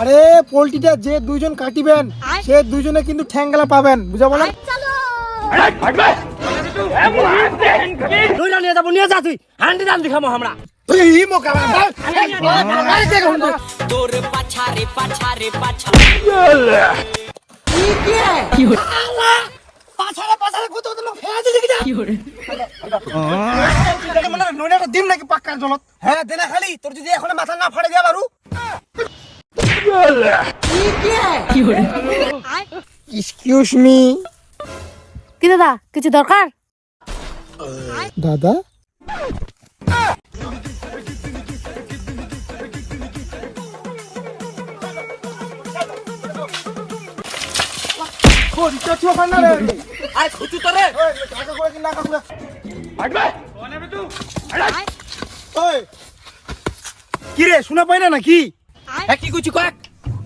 আরে পোলট্রিটা যে দুইজন কাটিবেন সে দুইজনে কিন্তু ঠ্যাঙ্গলা পাবেন বুঝা বলেন? দুইটা নিয়ে যাব নিয়ে যা তুই। হান্ডি দাম দেখাবো আমরা। মানে দিম নাকি পাক্কার জলত। হ্যাঁ দেনা খালি তোর যদি এখন মাথা না ফাড়ে দেয়া বারু। এক্সকিউজ মি কি দাদা কিছু দরকার? দাদা? কি রে শোনা পাই না নাকি? হ্যাঁ কি কইছি কয়েক।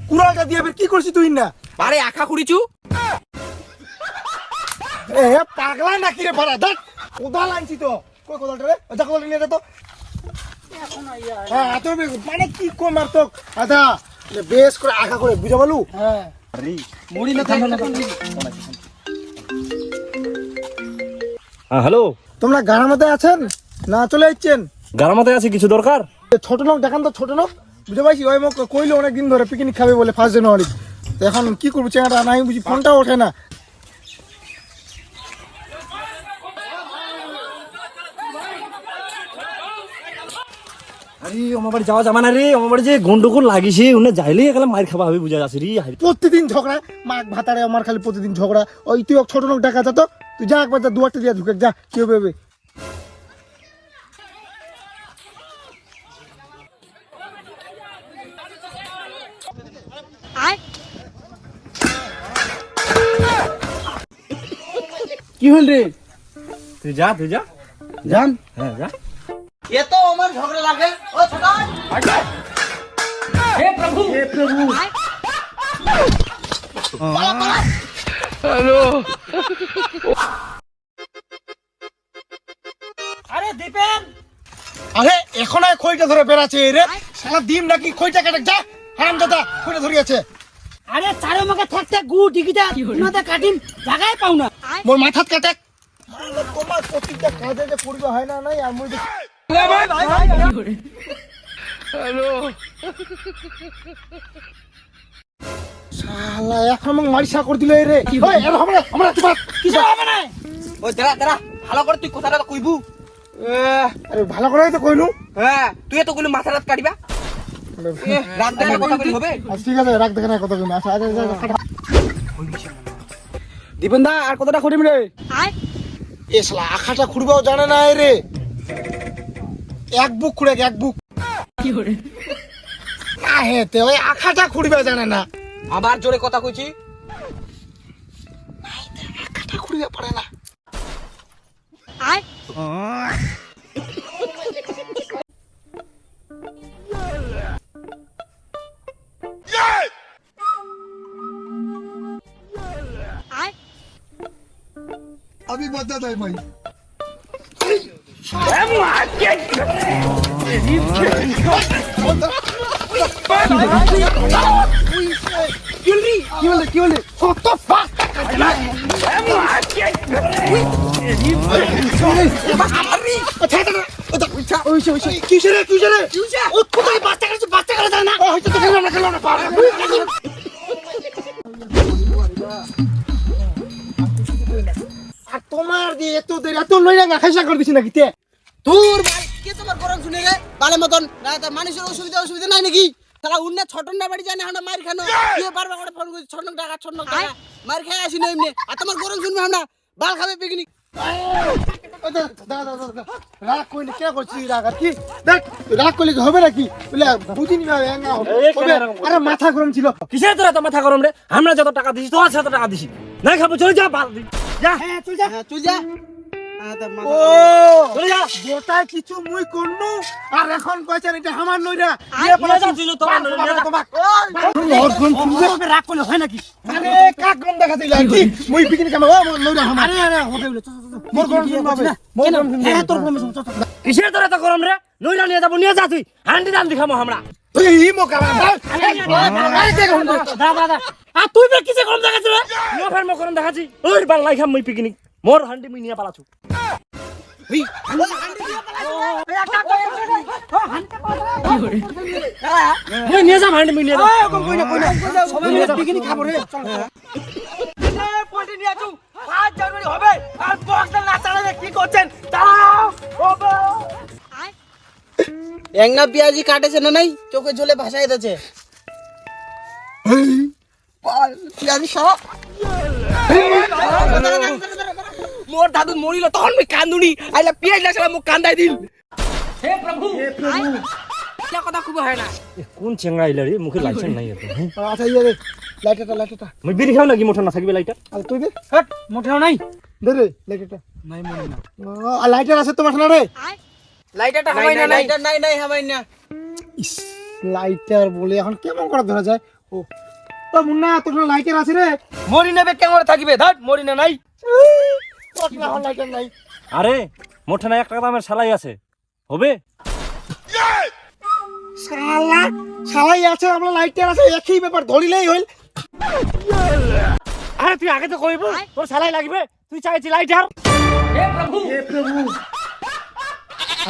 কুড়ালটা দিয়ে এবার কি করছিস তুই না? আরে আখা খুড়িছু? এ পাগলা নাকি রে পাড়া দেখ কোদাল আনছি তো। কই কোদালটা রে? যা কোদালটা নিয়ে যা তো। হ্যাঁ এত মানে কি কম আর তো আদা বেশ করে আঘা করে বুঝা বলু হ্যাঁ। মুড়ি না থাকে হ্যাঁ হ্যালো। তোমরা গাড়ার আছেন? না চলে যাচ্ছেন গারামাতে আছে কিছু দরকার? এ ছোট লোক দেখান তো ছোট লোক। বুঝতে পারছি? ওই মোক কইলো অনেক দিন ধরে পিকনিক খাবে বলে ফার্স্ট জানুয়ারি তো এখন কি করব চেঙ্গাটা নাই বুঝি ফোনটা ওঠে না। আরে আমার বাড়ি যাওয়া যাবে না রে। আমার বাড়ি যে গন্ডগোল লাগিছে উনি যাইলে এখানে মার খাবা হবে বুঝা যাচ্ছে রে। প্রতিদিন ঝগড়া মাক ভাতারে আমার খালি প্রতিদিন ঝগড়া। ওই তুই ছোট লোক দেখা যা তো তুই যা একবার যা দুয়ারটা দিয়ে ঢুকে যা কি হবে। কি হল রে? তুই যা তুই যা। জান হ্যাঁ যা। এ তো আমার ঝগড়া লাগে। ও ছোট। হে প্রভু। হে প্রভু। আরে দীপেন। আরে এখন আর খইটা ধরে বেড়াচ্ছে রে। সারা দিন নাকি খইটা কাটে যা হারাম দাদা আছে আরে চারো মাকে থাকতে গু টিকিটা উনাতে কাটিন জায়গায় পাও না। মোর মাথাত কাটে তোমার প্রতিটা কাজে যে করবে হয় না নাই আর মুই দেখি- শালা এখন আমাকে মারিসা করে দিলে রে ওই এর হবে না আমরা তোমার কি হবে না? ওই দাঁড়া দাঁড়া ভালো করে তুই কথাটা কইবু। আরে ভালো করে তো কইনু হ্যাঁ তুই তো কইলি মাথা রাত কাটিবা ঠিক আছে রাখ দেখে না দীপেন দা আর কতটা রে এ শালা আখাটা খুঁড়বাও জানে না রে। এক বুক খুঁড়ে এক বুক। না হেতে ওই আখাটা খুঁড়বে জানে না। আবার জোরে কথা কইছি? আখাটা খুঁড়বে পারে না। আমি বাদ ভাই কি বলে কি বলে কত ফাস্ট আমি কিসেরে কিসেরে ও কোথায়? বাচ্চা কাছে বাচ্চা কাছে জানা ও হয়তো তো খেলাম না খেলাম না পার আর তোমার দিয়ে এত দেরি এত লইরা না খাইসা করে দিছি নাকি তে? তোর ভাই কে তোমার গরম শুনে গে বালে মতন। না তা মানুষের অসুবিধা অসুবিধা নাই নাকি? তারা উন্না ছোট না বাড়ি জানে আমরা মার খানো। কে বারবার করে ফোন করছি ছোট টাকা ছোট টাকা মার খেয়ে আসি না এমনি। আর তোমার গরম শুনবে আমরা। বাল খাবে পিকনিক রাগ কইলে কে করছিস রাগ আর কি? দেখ রাগ করলে কি হবে নাকি? বলে বুঝিনি? আরে মাথা গরম ছিল। কিসের তোরা তো মাথা গরম রে? আমরা যত টাকা দিছি তোর সাথে টাকা দিছি। না খাব চলে যা বাল যা। হ্যাঁ যা। হ্যাঁ যা। ও গোটায় কিছু মুই করনু আর এখন কইছেন এটা আমার নইরা নিয়ে যা, তুই তোমার নইরা, নিয়ে যা। মোর গম রাগ করলে হয় নাকি আরে কাক গম দেখা দিলা কি মুই পিকনিক কামে ও নইরা আমার আরে আরে হবে বলে মোর গম শুনবে মোর গম শুনবে হ্যাঁ তোর গরম কিসের তোরা তো গরম রে নইরা নিয়ে যাব নিয়ে যা তুই হান্ডি দাম দেখাবো আমরা তুই ই মোক আবার দা দা দা আর তুই বে কিসে কম দেখাছিস রে ফের মো ওই বার লাই খাম মুই পিকনিক মোর হান্ডি মুই নিয়া পালাছু মুই নিয়ে যাম হান্ডি মুই সবাই মিলে পিকনিক খাব রে পোল্ট্রি নিয়ে আসুন পাঁচ জানুয়ারি হবে আর বক্সটা না চালালে কি করছেন দাঁড়াও একনা পেঁয়াজি কাটেছে না নাই চোখে ঝোলে ভাসাই দিয়েছে পেঁয়াজি সব মোর দাদু মরিল তখন মুই কান্দুনি। আইলা পিয়াজ লাগালাম মুখ কান্দাই দিল হে প্রভু! এটা কথা খুব হয় না। কোন চেংড়া আইলা রে? মুখে লাইছেন নাই এত আচ্ছা ইয়ে রে লাইটারটা লাইটারটা মুই বিড়ি খাও নাকি? মোটা না থাকবে লাইটা আর তুই দে। হট মোটাও নাই? দে রে লাইটারটা নাই মনে না লাইটার আছে তোমার না রে? লাইটারটা না নাই লাইটার নাই নাই। হামাই না। ইস লাইটার বলে এখন কেমন করে ধরা যায়? ও ও মুন্না তোর লাইটার আছে রে? মরি নেবে কেমন থাকবে? ধট মরি না নাই। আরে মোটা না এক টাকা দামের সালাই আছে। হবে? শালা শালাই আছে আমরা লাইটার আছে একই ব্যাপার ধরিলেই হইল। আরে তুই আগে তো কইব তোর সালাই লাগবে? তুই চাইছি লাইটার?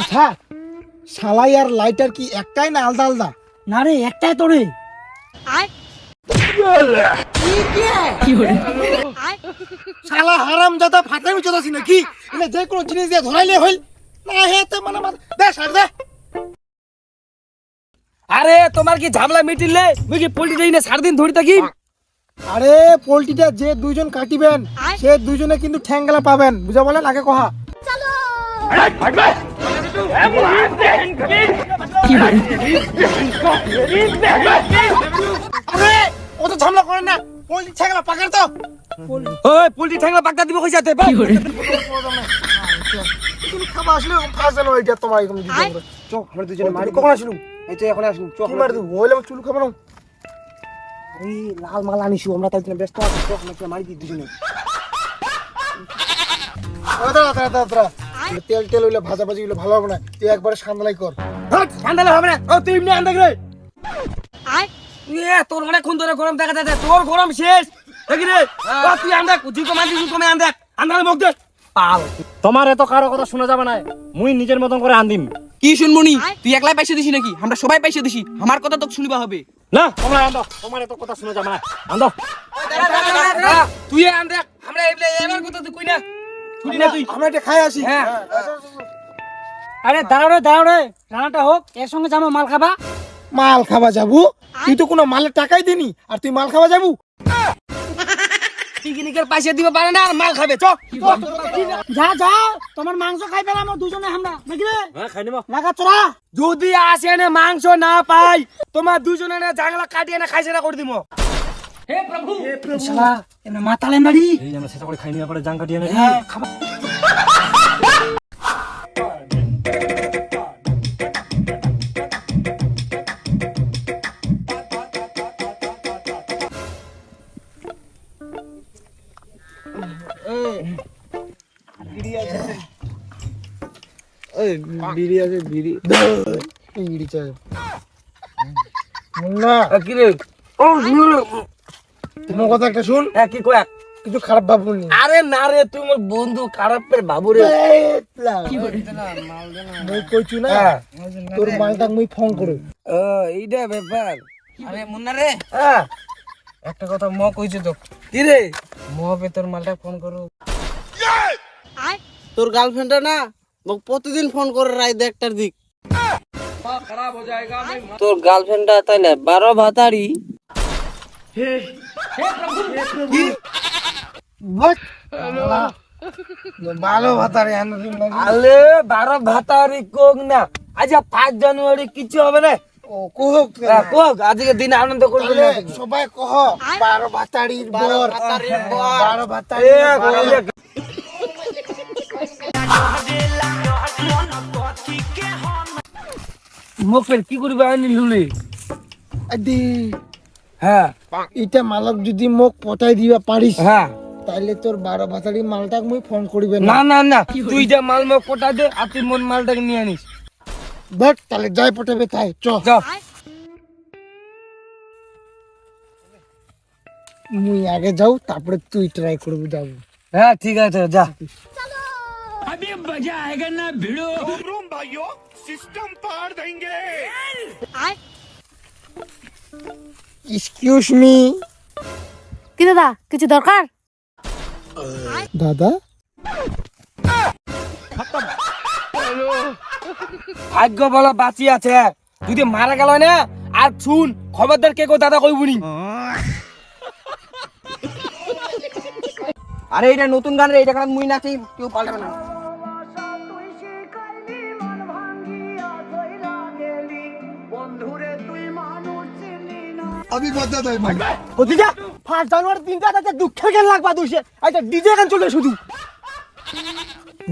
আচ্ছা শালাই আর লাইটার কি একটাই না আলাদা আলাদা? না রে একটাই তো রে শালা হারাম জাদা ফাটামি চোদাছি নাকি যে কোনো জিনিস দিয়ে ধরাইলে হইল। না হে তো মানে দে সার দে। আরে তোমার কি ঝামলা মিটিলে? মুই কি পোল্ট্রি দেই না দিন ধরে থাকি? আরে পোলট্রিটা যে দুইজন কাটিবেন সে দুইজনে কিন্তু ঠ্যাঙ্গলা পাবেন। বুঝা বলেন আগে কহা। আরে ও তো ঝামেলা করেন না। পোলট্রি ঠ্যাঙ্গলা পাকার তো। ওই পোল্ট্রি ঠ্যাংলা পাকটা দিব কইছাতে তুমি খাবা আসলে ফার্স্ট জানো এটা তোমার এরকম দিতে হবে চ আমরা দুজনে মারি। কখন আসলু এই তো এখন আসলু চ কি মারি দেবো? হইলে আমার চুল খাব না। এই লাল মাল আনিসু আমরা জন্য ব্যস্ত আছি। চ আমরা মারি দিই দুজনে। দাঁড়া দাঁড়া দাঁড়া তেল তেল হইলে ভাজা ভাজি হইলে ভালো হবে না। তুই একবারে সান্দালাই কর। ঠান্ডা হবে না। ও তুই এমনি আন্দা রে এ তোর অনেক খুন ধরে গরম দেখা যাচ্ছে তোর গরম শেষ। দেখি রে ও তুই আন্দা জুতো মাঝি জুতো মে আন্দা আন্দার মুখ দে। পাল। তোমার এত কারও কথা শোনা যাবে না মুই নিজের মতন করে আন্দিম। কি শুনবনি তুই একলাই পয়সা দিছি নাকি? আমরা সবাই পয়সা দিছি আমার কথা তো শুনবা হবে। না তোমরা আন্দো তোমার এত কথা শোনা যাবে না আন্দো তুই আন্দা আমরা এবলে এবার কথা তুই কই না। ছুটি না তুই। আমরা এটা খাই আসি। হ্যাঁ। আরে দাঁড়াও রে দাঁড়াও রে রান্নাটা হোক এর সঙ্গে যাব মাল খাবা। মাল খাওয়া যাব। তুই তো কোনো মালের টাকাই দিনি আর তুই মাল খাওয়া যাব? পিকনিকের পয়সা দিবা পারে না আর মাল খাবে চ। যা যা তোমার মাংস খাইবে না আমরা দুজনে আমরা। নাকি রে? হ্যাঁ খাই লাগা যদি আসে না মাংস না পাই তোমার দুজনে না জাংলা কাটিয়ে না খাইছে না করে দিব শালা এমনি মাতালেন বাড়ি। এই আমরা সেটা করে খাই নিয়ে পরে জাং কাটিয়ে না খাবা বিড়ি আছে বিড়ি। বিড়ি চাই। মুন্না। কি রে? তোমার কথা একটা শুন। হ্যাঁ কি কয়া? কিছু খারাপ ভাবুনি আরে না রে তুই মোর বন্ধু খারাপের বাবু রে। মুই কইছু না হ্যাঁ। তোর মালটাক মুই ফোন করু। ও এইটা ব্যাপার। আরে মুন্না রে। হ্যাঁ। একটা কথা ম কইছে তো কি রে? ম বে তোর মালটা ফোন করু তোর গার্লফ্রেন্ডটা না? মোক প্রতিদিন ফোন করে রাত একটার দিক। তোর গার্লফ্রেন্ডটা তাইলে বারো ভাতারি। ভালো ভাতারে আলে বারো ভাতারি কোক না। আজ পাঁচ জানুয়ারি কিছু হবে না। হ্যাঁ, আজকে দিনে আনন্দ করবে সবাই কহ বারো বর ভাতারির বর। বারো। ভাতাড়ির কি করবে লুলে? আদি। হ্যাঁ। এটা মালক যদি মোক দিবা পারিস হ্যাঁ। তোর বারো মালটাক মুই ফোন করিবে না। না না তুই যা মাল মোক পটা দে আর তুই মন নিয়ে আনিস। তাহলে যাই পটাবে তাই চ। মুই আগে যাও তারপরে তুই ট্রাই করবি যাব। হ্যাঁ ঠিক আছে যা। এক্সকিউজ মি কি দাদা কিছু দরকার? দাদা? ভাগ্য বলা বাঁচি আছে। যদি মারা গেল না আর শুন খবরদার কে কো দাদা কইবুনি আরে এটা নতুন গান রে এটা গান মুই নাচি কেউ পাল্টাবে না। আমি বদলা দেয় ভাই ও দিদা ফার্স্ট জানুয়ারি দিনটা তাতে দুঃখের গান লাগবা দুষে আচ্ছা ডিজে কেন চলে শুধু।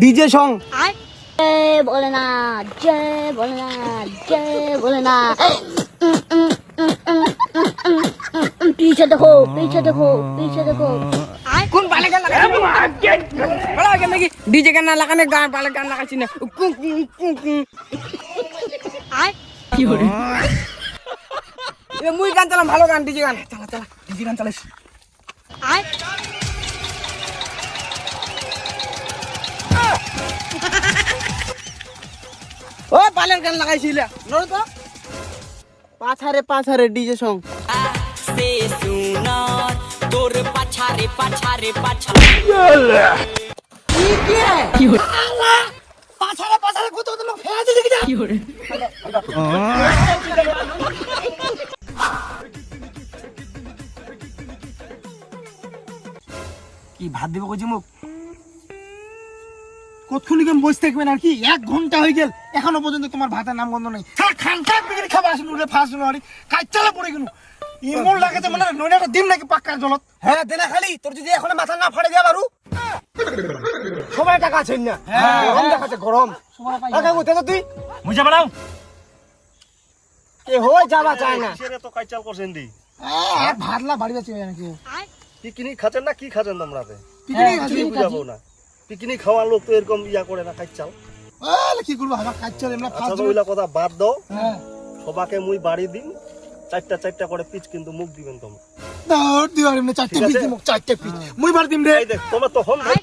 DJ song. জয় বলে না জয় বলে না জয় বলে না পিছে দেখো পিছে দেখো পিছে দেখো। কোন বালে গান লাগাচ্ছি বালা গান ডিজে গান না লাগানে গান বালে গান লাগাচ্ছি না। কি হরে এ মুই গান চালাম ভালো গান ডিজে গান চালা চালা ডিজে গান চালাইছি ও বালের গান লাগাইছিলে নড়ো তো পাছারে পাছারে ডিজে সং সে সুনার তোর পাছারে পাছারে পাছা পাছারে পাছারে কত তোমার ফেলা দিলে কি কি ভাত দিব কইছি মুখ কতক্ষণ কেমন বসে থাকবেন আর কি? এক ঘণ্টা হয়ে গেল এখনও পর্যন্ত তোমার ভাতের নাম গন্ধ নেই। সারা খান খান বিক্রি খাবার আসুন উঠে ফার্স্ট জানুয়ারি কাইচালে পড়ে গেল। ইমন লাগাতে মানে নইনাটা দিন নাকি পাক্কার জলত। হ্যাঁ দেনা খালি তোর যদি এখন মাথা না ফাড়ে দেয়া পারু। সবাই টাকা আছেন না? গরম দেখাচ্ছে গরম। টাকা কোথায় তুই। মুই যাবা এ হই যাবা চায় না। কিসের এত কাইচাল করছেন দি? আর ভাতলা বাড়ি যাচ্ছে নাকি? পিকনিক খাচ্ছেন না কি খাচ্ছেন তোমরা পিকনিক না। পিকনিক খাওয়ার লোক তো এরকম ইয়া করে না কাইচাল। আলে কি করব? আমার কাইচাল এমনা আচ্ছা ওইলা কথা বাদ দাও। হ্যাঁ। সবাকে মুই বাড়ি দিন চারটা চারটা করে পিচ কিন্তু মুখ দিবেন তোমরা। এমনি চারটে ঠিক পিস আছে? দিমু চারটে পিস মুই বার দিম রে। দেখ তোমার তো ভাই